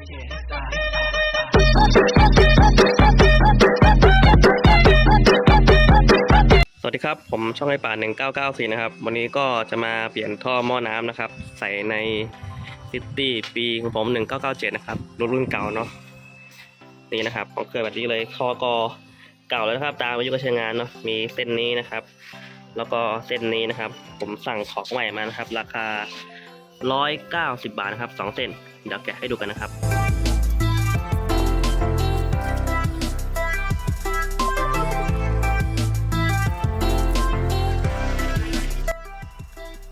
สวัสดีครับ ผมช่องไอป่า1994 นะครับ วันนี้ก็จะมาเปลี่ยนท่อหม้อน้ำนะครับ ใส่ในซิตี้ปีของผม 1997 นะครับ รุ่นรุ่นเก่าเนาะนี่นะครับของเคยแบบนี้เลยท่อก็เก่าแล้วนะครับ ตามอายุการใช้งานเนาะมีเส้นนี้นะครับ แล้วก็เส้นนี้นะครับ ผมสั่งของใหม่มานะครับ ราคา 190 บาทนะครับสองเส้นเดี๋ยวแกะให้ดูกันนะครับ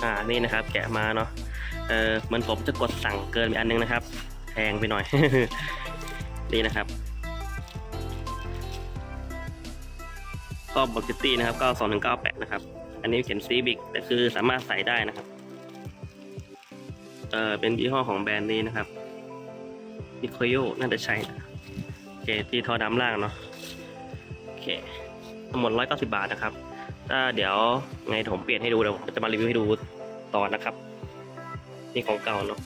อ่านี่นะครับแกะมาเนาะเออมันผมจะกดสั่งเกินไปอันนึงนะครับแพงไปหน่อย นี่นะครับก็บอกจิตี้นะครับก็สองหนึ่งเก้าแปดนะครับ อันนี้เขียนซีบิกแต่คือสามารถใส่ได้นะครับ เออเป็นยี่ห้อของแบรนด์นี้นะครับนิโคโยน่าจะใช่นะโอเคที่ทอน้ำล่างเนาะโอเคทั้งหมดร้อยเก้าสิบาทนะครับ ถ้าเดี๋ยวไงผมเปลี่ยนให้ดูเดี๋ยวผมจะมารีวิวให้ดูต่อนะครับ นี่ของเก่าเนาะ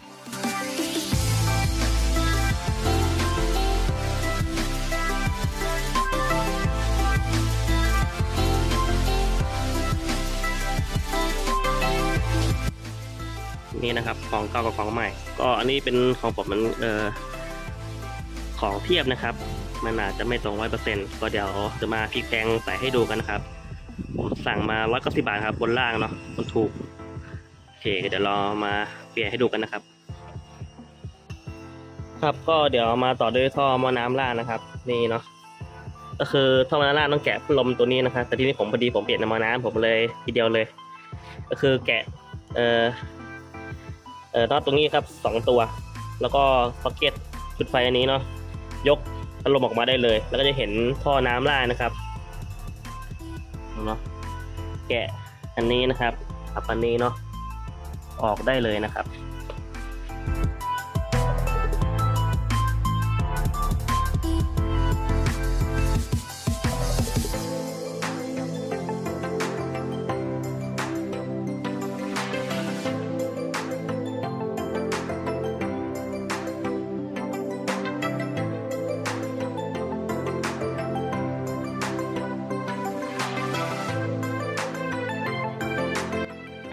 นี่นะครับ ของเก่ากับของใหม่ ก็อันนี้เป็นของผมมันเอ่อของเทียบนะครับ มันอาจจะไม่ตรงร้อยเปอร์เซ็นต์ก็เดี๋ยวจะมาพลิกแพงใส่ให้ดูกันนะครับ ผมสั่งมาร้อยเก้าสิบาทครับบนล่างเนาะบนถูกโอเคเดี๋ยวรามาเปลี่ยนให้ดูกันนะครับ ครับก็เดี๋ยวมาต่อด้วยท่อมอน้ำล่างนะครับ นี่เนาะก็คือท่อมอน้ำล่างต้องแกะลมตัวนี้นะครับแต่ที่นี่ผมพอดีผมเปลี่ยนมอน้ำผมเลยทีเดียวเลย ก็คือแกะเอ่อ เอ่อน็อตตรงนี้ครับสองตัว แล้วก็พ็อกเก็ตชุดไฟอันนี้เนาะยกพัดลมออกมาได้เลย แล้วก็จะเห็นท่อน้ำล่านะครับเนาะแกะอันนี้นะครับอับอันนี้เนาะออกได้เลยนะครับ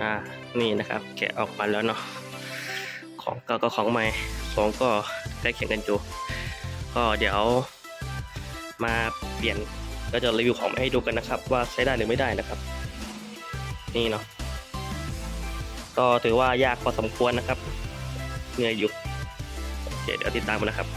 อ่านี่นะครับแกะออกมาแล้วเนาะของเก่าก็ของใหม่ของก็ใกล้เคียงกันอยู่ก็เดี๋ยวมาเปลี่ยนก็จะรีวิวของมาให้ดูกันนะครับ ว่าใช้ได้หรือไม่ได้นะครับ นี่เนาะก็ถือว่ายากพอสมควรนะครับเหนื่อยอยู่โอเคเดี๋ยวติดตามกันนะครับ